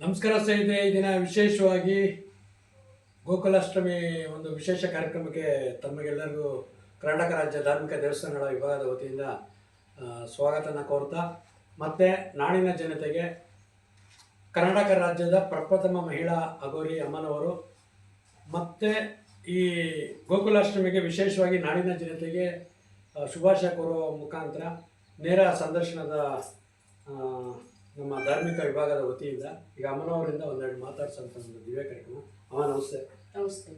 ನಮಸ್ಕಾರ ಸ್ನೇಹಿತರೆ, ಈ ದಿನ ವಿಶೇಷವಾಗಿ ಗೋಕುಲಾಷ್ಟಮಿ ಒಂದು ವಿಶೇಷ ಕಾರ್ಯಕ್ರಮಕ್ಕೆ ತಮಗೆಲ್ಲರಿಗೂ ಕರ್ನಾಟಕ ರಾಜ್ಯ ಧಾರ್ಮಿಕ ದೇವಸ್ಥಾನಗಳ ವಿಭಾಗದ ವತಿಯಿಂದ ಸ್ವಾಗತನ ಕೋರ್ತಾ, ಮತ್ತು ನಾಡಿನ ಜನತೆಗೆ ಕರ್ನಾಟಕ ರಾಜ್ಯದ ಪ್ರಪ್ರಥಮ ಮಹಿಳಾ ಅಗೋರಿ ಅಮ್ಮನವರು ಮತ್ತು ಈ ಗೋಕುಲಾಷ್ಟಮಿಗೆ ವಿಶೇಷವಾಗಿ ನಾಡಿನ ಜನತೆಗೆ ಶುಭಾಶಯ ಕೋರುವ ಮುಖಾಂತರ ನೇರ ಸಂದರ್ಶನದ ನಮ್ಮ ಧಾರ್ಮಿಕ ವಿಭಾಗದ ವತಿಯಿಂದ ಈಗ ಅಮ್ಮನವರಿಂದ ಒಂದೆರಡು ಮಾತಾಡ್ಸೋಂಥ ಒಂದು ದಿವ್ಯ ಕಾರ್ಯಕ್ರಮ. ಅಮ್ಮ ನಮಸ್ತೆ. ನಮಸ್ತೆ.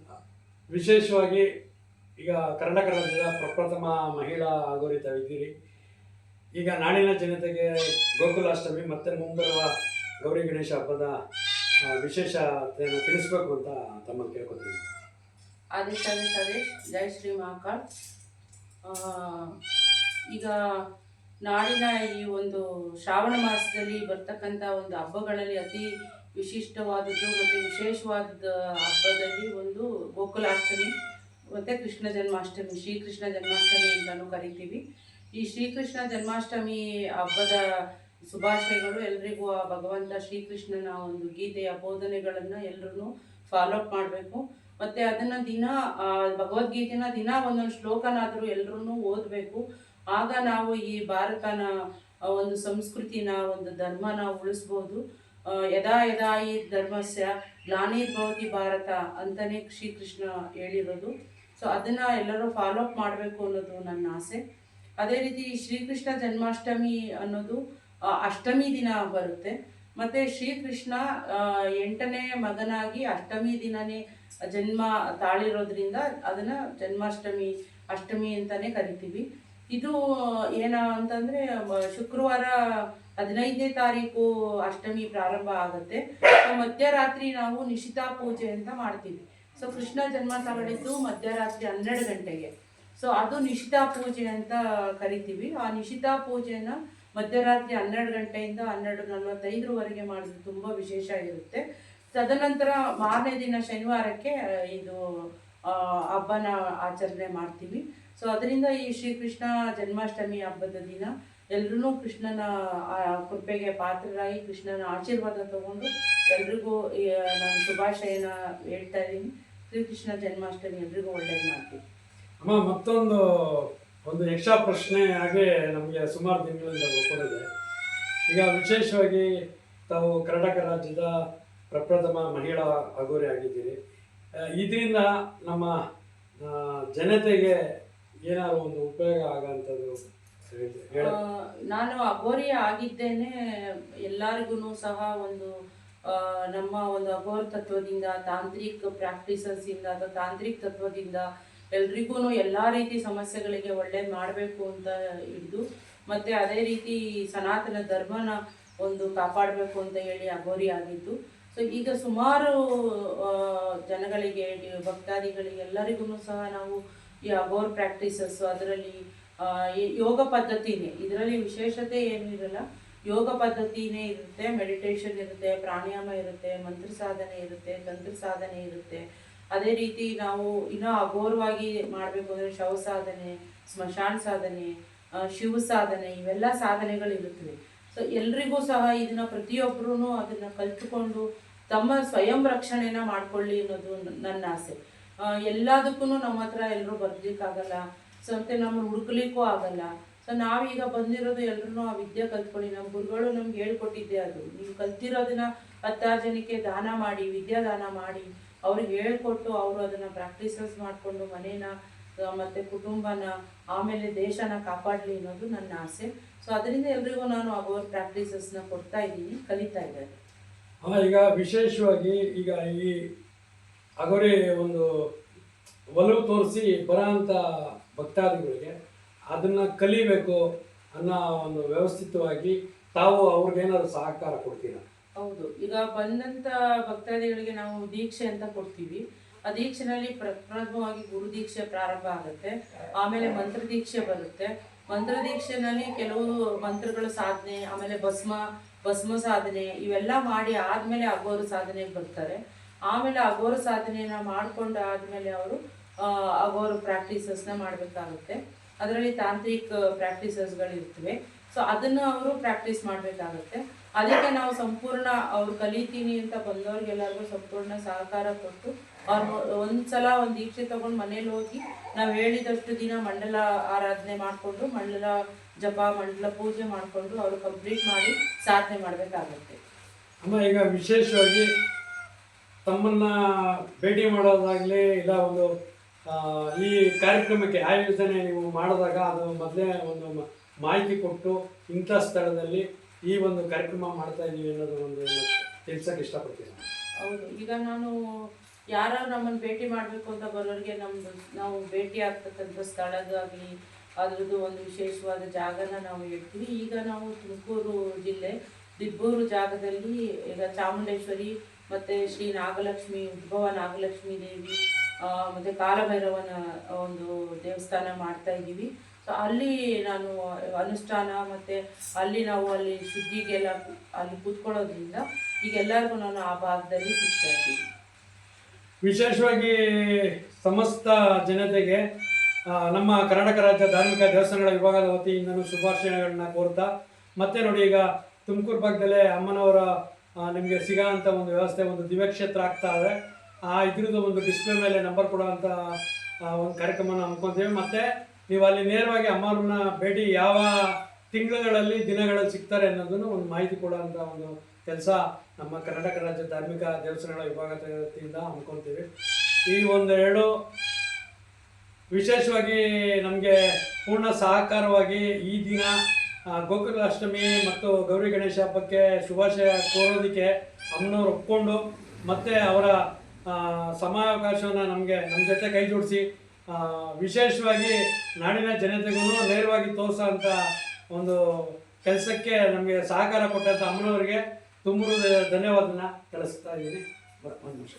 ವಿಶೇಷವಾಗಿ ಈಗ ಕರ್ನಾಟಕ ರಾಜ್ಯದ ಪ್ರಪ್ರಥಮ ಮಹಿಳಾ ಅಗೋರಿ ತಾವಿದ್ದೀರಿ ಈಗ ನಾಡಿನ ಜನತೆಗೆ ಗೋಕುಲಾಷ್ಟಮಿ ಮತ್ತೆ ಮುಂಬರುವ ಗೌರಿ ಗಣೇಶ ಹಬ್ಬದ ವಿಶೇಷತೆಯನ್ನು ತಿಳಿಸ್ಬೇಕು ಅಂತ ತಮ್ಮನ್ನು ಕೇಳ್ಕೊತೀನಿ. ಆದೇಶ ಅದೇ ಆದೇಶ್. ಜೈ ಶ್ರೀ ಮಹಾಕಾಳ್. ಈಗ ನಾಡಿನ ಈ ಒಂದು ಶ್ರಾವಣ ಮಾಸದಲ್ಲಿ ಬರ್ತಕ್ಕಂಥ ಒಂದು ಹಬ್ಬಗಳಲ್ಲಿ ಅತಿ ವಿಶಿಷ್ಟವಾದದ್ದು ಮತ್ತು ವಿಶೇಷವಾದ ಹಬ್ಬದಲ್ಲಿ ಒಂದು ಗೋಕುಲಾಷ್ಟಮಿ, ಮತ್ತು ಕೃಷ್ಣ ಜನ್ಮಾಷ್ಟಮಿ, ಶ್ರೀಕೃಷ್ಣ ಜನ್ಮಾಷ್ಟಮಿ ಅಂತಲೂ ಕರಿತೀವಿ. ಈ ಶ್ರೀಕೃಷ್ಣ ಜನ್ಮಾಷ್ಟಮಿ ಹಬ್ಬದ ಶುಭಾಶಯಗಳು. ಎಲ್ರಿಗೂ ಆ ಭಗವಂತ ಶ್ರೀಕೃಷ್ಣನ ಒಂದು ಗೀತೆಯ ಬೋಧನೆಗಳನ್ನ ಎಲ್ಲರೂ ಫಾಲೋ ಅಪ್ ಮಾಡಬೇಕು. ಮತ್ತೆ ಅದನ್ನ ದಿನ ಭಗವದ್ಗೀತೆನ ದಿನ ಒಂದೊಂದು ಶ್ಲೋಕನಾದರೂ ಎಲ್ಲರೂ ಓದಬೇಕು. ಆಗ ನಾವು ಈ ಭಾರತನ ಒಂದು ಸಂಸ್ಕೃತಿನ, ಒಂದು ಧರ್ಮನ ಉಳಿಸ್ಬೋದು. ಯದಾ ಯದಾ ಈ ಧರ್ಮಸ್ಯ ಭವತಿ ಭಾರತ ಅಂತಲೇ ಶ್ರೀಕೃಷ್ಣ ಹೇಳಿರೋದು. ಸೊ ಅದನ್ನು ಎಲ್ಲರೂ ಫಾಲೋ ಅಪ್ ಮಾಡಬೇಕು ಅನ್ನೋದು ನನ್ನ ಆಸೆ. ಅದೇ ರೀತಿ ಶ್ರೀಕೃಷ್ಣ ಜನ್ಮಾಷ್ಟಮಿ ಅನ್ನೋದು ಅಷ್ಟಮಿ ದಿನ ಬರುತ್ತೆ. ಮತ್ತು ಶ್ರೀಕೃಷ್ಣ ಎಂಟನೇ ಮಗನಾಗಿ ಅಷ್ಟಮಿ ದಿನನೇ ಜನ್ಮ ತಾಳಿರೋದ್ರಿಂದ ಅದನ್ನು ಜನ್ಮಾಷ್ಟಮಿ, ಅಷ್ಟಮಿ ಅಂತಲೇ ಕರಿತೀವಿ. ಇದು, ಏನ ಅಂತಂದರೆ ಶುಕ್ರವಾರ ಹದಿನೈದನೇ ತಾರೀಕು ಅಷ್ಟಮಿ ಪ್ರಾರಂಭ ಆಗುತ್ತೆ. ಮಧ್ಯರಾತ್ರಿ ನಾವು ನಿಶಿತಾ ಪೂಜೆ ಅಂತ ಮಾಡ್ತೀವಿ. ಸೊ, ಕೃಷ್ಣ ಜನ್ಮ ತಗೊಂಡಿದ್ದು ಮಧ್ಯರಾತ್ರಿ ಹನ್ನೆರಡು ಗಂಟೆಗೆ. ಸೊ, ಅದು ನಿಶಿತಾ ಪೂಜೆ ಅಂತ ಕರಿತೀವಿ. ಆ ನಿಶಿತಾ ಪೂಜೆನ ಮಧ್ಯರಾತ್ರಿ ಹನ್ನೆರಡು ಗಂಟೆಯಿಂದ ಹನ್ನೆರಡು ನಲವತ್ತೈದರವರೆಗೆ ಮಾಡಿದ್ರೆ ತುಂಬ ವಿಶೇಷ ಇರುತ್ತೆ. ತದನಂತರ ಮಾರನೇ ದಿನ ಶನಿವಾರಕ್ಕೆ ಇದು ಹಬ್ಬನ ಆಚರಣೆ ಮಾಡ್ತೀವಿ. ಸೊ ಅದರಿಂದ ಈ ಶ್ರೀಕೃಷ್ಣ ಜನ್ಮಾಷ್ಟಮಿ ಹಬ್ಬದ ದಿನ ಎಲ್ಲರೂ ಕೃಷ್ಣನ ಕೃಪೆಗೆ ಪಾತ್ರರಾಗಿ ಕೃಷ್ಣನ ಆಶೀರ್ವಾದ ತಗೊಂಡು ಎಲ್ರಿಗೂ ನಾನು ಶುಭಾಶಯನ ಹೇಳ್ತಾ ಇದ್ದೀನಿ. ಶ್ರೀಕೃಷ್ಣ ಜನ್ಮಾಷ್ಟಮಿ ಎಲ್ರಿಗೂ ಒಳ್ಳೇದು ಮಾಡ್ತೀವಿ. ಅಮ್ಮ, ಮತ್ತೊಂದು ಒಂದು ಎಕ್ಸ್ಟ್ರಾ ಪ್ರಶ್ನೆ ಹಾಗೆ ನಮಗೆ ಸುಮಾರು ದಿನಗಳಿಂದ ಒಪ್ಪಿದೆ ಈಗ ವಿಶೇಷವಾಗಿ ತಾವು ಕರ್ನಾಟಕ ರಾಜ್ಯದ ಪ್ರಪ್ರಥಮ ಮಹಿಳಾ ಅಗೋರಿ ಆಗಿದ್ದೀರಿ. ಇದರಿಂದ ನಮ್ಮ ಜನತೆಗೆ ಏನಾದ್ರು ಒಂದು ಉಪಯೋಗ ಆಗಂಥದ್ದು ನಾನು ಅಗೋರಿ ಆಗಿದ್ದೇನೆ. ಎಲ್ಲರಿಗೂ ಸಹ ಒಂದು ನಮ್ಮ ಒಂದು ಅಗೋರ ತತ್ವದಿಂದ, ತಾಂತ್ರಿಕ ಪ್ರಾಕ್ಟೀಸಸ್ ಇಂದ ಅಥವಾ ತಾಂತ್ರಿಕ ತತ್ವದಿಂದ ಎಲ್ರಿಗೂ ಎಲ್ಲ ರೀತಿ ಸಮಸ್ಯೆಗಳಿಗೆ ಒಳ್ಳೇದು ಮಾಡಬೇಕು ಅಂತ ಹಿಡಿದು, ಮತ್ತು ಅದೇ ರೀತಿ ಸನಾತನ ಧರ್ಮನ ಒಂದು ಕಾಪಾಡಬೇಕು ಅಂತ ಹೇಳಿ ಅಘೋರಿ ಆಗಿತ್ತು ಸೊ ಈಗ ಸುಮಾರು ಜನಗಳಿಗೆ, ಭಕ್ತಾದಿಗಳಿಗೆ ಎಲ್ಲರಿಗೂ ಸಹ ನಾವು ಈ ಅಗೋರ್ ಪ್ರಾಕ್ಟೀಸಸ್ ಅದರಲ್ಲಿ ಯೋಗ ಪದ್ಧತಿನೇ, ಇದರಲ್ಲಿ ವಿಶೇಷತೆ ಏನೂ ಇರಲ್ಲ, ಯೋಗ ಪದ್ಧತಿನೇ ಇರುತ್ತೆ ಮೆಡಿಟೇಷನ್ ಇರುತ್ತೆ, ಪ್ರಾಣಾಯಾಮ ಇರುತ್ತೆ, ಮಂತ್ರ ಸಾಧನೆ ಇರುತ್ತೆ, ತಂತ್ರ ಸಾಧನೆ ಇರುತ್ತೆ. ಅದೇ ರೀತಿ ನಾವು ಇನ್ನೂ ಅಘೋರವಾಗಿ ಮಾಡಬೇಕು ಅಂದರೆ ಶವ ಸಾಧನೆ, ಸ್ಮಶಾನ ಸಾಧನೆ ಶಿವ ಸಾಧನೆ, ಇವೆಲ್ಲ ಸಾಧನೆಗಳಿರುತ್ತವೆ. ಸೊ ಎಲ್ರಿಗೂ ಸಹ ಇದನ್ನ ಪ್ರತಿಯೊಬ್ಬರೂ ಅದನ್ನ ಕಲ್ತುಕೊಂಡು ತಮ್ಮ ಸ್ವಯಂ ರಕ್ಷಣೆನ ಮಾಡ್ಕೊಳ್ಳಿ ಅನ್ನೋದು ನನ್ನ ಆಸೆ. ಎಲ್ಲದಕ್ಕೂ ನಮ್ಮ ಹತ್ರ ಎಲ್ಲರೂ ಬರ್ಲಿಕ್ಕಾಗಲ್ಲ ಸೊ ಮತ್ತೆ ನಮ್ಮನ್ನು ಹುಡುಕ್ಲಿಕ್ಕೂ ಆಗಲ್ಲ. ಸೊ ನಾವೀಗ ಬಂದಿರೋದು ಎಲ್ರೂ ಆ ವಿದ್ಯೆ ಕಲ್ತ್ಕೊಳ್ಳಿ. ನಮ್ಮ ಗುರುಗಳು ನಮ್ಗೆ ಹೇಳ್ಕೊಟ್ಟಿದ್ದೆ ಅದು. ನೀವು ಕಲ್ತಿರೋದನ್ನ ಹತ್ತಾರು ಜನಕ್ಕೆ ದಾನ ಮಾಡಿ, ವಿದ್ಯಾದಾನ ಮಾಡಿ ಅವ್ರಿಗೆ ಹೇಳ್ಕೊಟ್ಟು ಅವರು ಅದನ್ನು ಪ್ರಾಕ್ಟೀಸಸ್ ಮಾಡಿಕೊಂಡು ಮನೇನ ಮತ್ತೆ ಕುಟುಂಬನ, ಆಮೇಲೆ ದೇಶನ ಕಾಪಾಡಲಿ ಅನ್ನೋದು ನನ್ನ ಆಸೆ. ಸೊ ಅದರಿಂದ ಎಲ್ರಿಗೂ ನಾನು ಅವರ್ ಪ್ರಾಕ್ಟೀಸಸ್ನ ಕೊಡ್ತಾ ಇದ್ದೀನಿ, ಕಲಿತಾ ಇದ್ದಾರೆ ಹಾಂ ಈಗ ವಿಶೇಷವಾಗಿ ಈಗ ಈ ಅಗೋರಿ ಒಂದು ಒಲವು ತೋರಿಸಿ ಬರೋಂಥ ಭಕ್ತಾದಿಗಳಿಗೆ, ಅದನ್ನು ಕಲಿಬೇಕು ಅನ್ನೋ ಒಂದು ವ್ಯವಸ್ಥಿತವಾಗಿ ತಾವು ಅವ್ರಿಗೇನಾದ್ರು ಸಹಕಾರ ಕೊಡ್ತೀರಾ? ಹೌದು. ಈಗ ಬಂದಂತ ಭಕ್ತಾದಿಗಳಿಗೆ ನಾವು ದೀಕ್ಷೆ ಅಂತ ಕೊಡ್ತೀವಿ. ಆ ದೀಕ್ಷೆನಲ್ಲಿ ಪ್ರಪ್ರಥಮವಾಗಿ ಗುರು ದೀಕ್ಷೆ ಪ್ರಾರಂಭ ಆಗುತ್ತೆ. ಆಮೇಲೆ ಮಂತ್ರ ದೀಕ್ಷೆ ಬರುತ್ತೆ. ಮಂತ್ರ ದೀಕ್ಷೆನಲ್ಲಿ ಕೆಲವು ಮಂತ್ರಗಳ ಸಾಧನೆ, ಆಮೇಲೆ ಭಸ್ಮ ಭಸ್ಮ ಸಾಧನೆ ಇವೆಲ್ಲ ಮಾಡಿ ಆದ್ಮೇಲೆ ಅಗೋರ ಸಾಧನೆಗೆ ಬರ್ತಾರೆ. ಆಮೇಲೆ ಅಗೋರ ಸಾಧನೆಯನ್ನ ಮಾಡ್ಕೊಂಡು ಆದ್ಮೇಲೆ ಅವರು ಅಗೋರ ಪ್ರಾಕ್ಟೀಸಸ್ನ ಮಾಡಬೇಕಾಗುತ್ತೆ. ಅದರಲ್ಲಿ ತಾಂತ್ರಿಕ ಪ್ರಾಕ್ಟೀಸಸ್ಗಳು ಇರ್ತವೆ ಸೊ ಅದನ್ನು ಅವರು ಪ್ರಾಕ್ಟೀಸ್ ಮಾಡಬೇಕಾಗುತ್ತೆ. ಅದಕ್ಕೆ ನಾವು ಸಂಪೂರ್ಣ ಅವ್ರು ಕಲಿತೀನಿ ಅಂತ ಬಂದವ್ರಿಗೆಲ್ಲರಿಗೂ ಸಂಪೂರ್ಣ ಸಹಕಾರ ಕೊಟ್ಟು ಅವ್ರು ಒಂದ್ಸಲ ಒಂದು ದೀಕ್ಷೆ ತಗೊಂಡು ಮನೇಲಿ ಹೋಗಿ ನಾವು ಹೇಳಿದಷ್ಟು ದಿನ ಮಂಡಲ ಆರಾಧನೆ ಮಾಡಿಕೊಂಡು, ಮಂಡಲ ಜಪ, ಮಂಡಲ ಪೂಜೆ ಮಾಡಿಕೊಂಡು ಅವರು ಕಂಪ್ಲೀಟ್ ಮಾಡಿ ಸಾಧನೆ ಮಾಡಬೇಕಾಗುತ್ತೆ. ಅಮ್ಮ, ಈಗ ವಿಶೇಷವಾಗಿ ತಮ್ಮನ್ನ ಭೇಟಿ ಮಾಡೋದಾಗ್ಲಿ ಇಲ್ಲ ಒಂದು ಈ ಕಾರ್ಯಕ್ರಮಕ್ಕೆ ಆಯೋಜನೆ ನೀವು ಮಾಡಿದಾಗ ಅದು ಮೊದಲೇ ಒಂದು ಮಾಹಿತಿ ಕೊಟ್ಟು ಇಂಥ ಸ್ಥಳದಲ್ಲಿ ಈ ಒಂದು ಕಾರ್ಯಕ್ರಮ ಮಾಡ್ತಾ ಇದೀವಿ ಅನ್ನೋದು ಒಂದು ತಿಳ್ಸಕ್ಕೆ ಇಷ್ಟಪಡ್ತೀನಿ. ಹೌದು. ಈಗ ನಾನು ಯಾರು ನಮ್ಮನ್ನು ಭೇಟಿ ಮಾಡಬೇಕು ಅಂತ ಬರೋರಿಗೆ ನಮ್ಮದು ನಾವು ಭೇಟಿ ಆಗ್ತಕ್ಕಂಥ ಸ್ಥಳದಾಗಲಿ ಅದ್ರದ್ದು ಒಂದು ವಿಶೇಷವಾದ ಜಾಗನ ನಾವು ಹೇಳ್ತೀವಿ ಈಗ ನಾವು ತುಮಕೂರು ಜಿಲ್ಲೆ, ದಿಬ್ಬೂರು ಜಾಗದಲ್ಲಿ ಈಗ ಚಾಮುಂಡೇಶ್ವರಿ ಮತ್ತು ಶ್ರೀ ನಾಗಲಕ್ಷ್ಮಿ, ಉದ್ಭವ ನಾಗಲಕ್ಷ್ಮಿ ದೇವಿ ಮತ್ತು ಕಾಲಭೈರವನ ಒಂದು ದೇವಸ್ಥಾನ ಮಾಡ್ತಾ ಇದ್ದೀವಿ ಅಲ್ಲಿ ನಾನು ಅನುಷ್ಠಾನ ಮತ್ತು ಅಲ್ಲಿ ನಾವು ಅಲ್ಲಿ ಸುದ್ದಿಗೆಲ್ಲ ಅಲ್ಲಿ ಕೂತ್ಕೊಳ್ಳೋದ್ರಿಂದ ಈಗೆಲ್ಲರಿಗೂ ನಾನು ಆ ಭಾಗದಲ್ಲಿ ಸಿಗ್ತಾ ಇದ್ದೀನಿ. ವಿಶೇಷವಾಗಿ ಸಮಸ್ತ ಜನತೆಗೆ ನಮ್ಮ ಕರ್ನಾಟಕ ರಾಜ್ಯ ಧಾರ್ಮಿಕ ದೇವಸ್ಥಾನಗಳ ವಿಭಾಗದ ವತಿಯಿಂದಲೂ ಶುಭಾಶಯಗಳನ್ನ ಕೋರ್ತಾ, ಮತ್ತೆ ನೋಡಿ ಈಗ ತುಮಕೂರು ಭಾಗದಲ್ಲೇ ಅಮ್ಮನವರ ನಿಮಗೆ ಸಿಗೋ ಒಂದು ವ್ಯವಸ್ಥೆ, ಒಂದು ದಿವ್ಯಕ್ಷೇತ್ರ ಆಗ್ತಾ ಇದೆ. ಆ ಇದ್ರದ್ದು ಒಂದು ಡಿಸ್ಪ್ಲೇ ಮೇಲೆ ನಂಬರ್ ಕೊಡುವಂಥ ಒಂದು ಕಾರ್ಯಕ್ರಮನ ಹಮ್ಮಿಕೊಂತೀವಿ. ಮತ್ತೆ ನೀವು ಅಲ್ಲಿ ನೇರವಾಗಿ ಅಮ್ಮವ್ರನ್ನ ಭೇಟಿ ಯಾವ ತಿಂಗಳುಗಳಲ್ಲಿ ದಿನಗಳಲ್ಲಿ ಸಿಗ್ತಾರೆ ಅನ್ನೋದನ್ನು ಒಂದು ಮಾಹಿತಿ ಕೊಡುವಂಥ ಒಂದು ಕೆಲಸ ನಮ್ಮ ಕರ್ನಾಟಕ ರಾಜ್ಯ ಧಾರ್ಮಿಕ ದೇವಸ್ಥಾನಗಳ ವಿಭಾಗದಿಂದ ವತಿಯಿಂದ ಹಮ್ಮಿಕೊಳ್ತೀವಿ. ಈ ಒಂದೆರಡು ವಿಶೇಷವಾಗಿ ನಮಗೆ ಪೂರ್ಣ ಸಹಕಾರವಾಗಿ ಈ ದಿನ ಗೋಕುಲಾಷ್ಟಮಿ ಮತ್ತು ಗೌರಿ ಗಣೇಶ ಹಬ್ಬಕ್ಕೆ ಶುಭಾಶಯ ಕೋರೋದಕ್ಕೆ ಅಮ್ಮನವ್ರು ಒಪ್ಕೊಂಡು ಮತ್ತು ಅವರ ಸಮಯಾವಕಾಶವನ್ನು ನಮಗೆ ನಮ್ಮ ಜೊತೆ ಕೈ ಜೋಡಿಸಿ ವಿಶೇಷವಾಗಿ ನಾಡಿನ ಜನತೆಗೂ ನೇರವಾಗಿ ತೋರಿಸೋಂಥ ಒಂದು ಕೆಲಸಕ್ಕೆ ನಮಗೆ ಸಹಕಾರ ಕೊಟ್ಟಂಥ ಅಮ್ಮನವರಿಗೆ ತುಂಬ ಧನ್ಯವಾದನ ತಿಳಿಸ್ತಾ ಇದ್ದೀನಿ. ಒಂದು ನಿಮಿಷ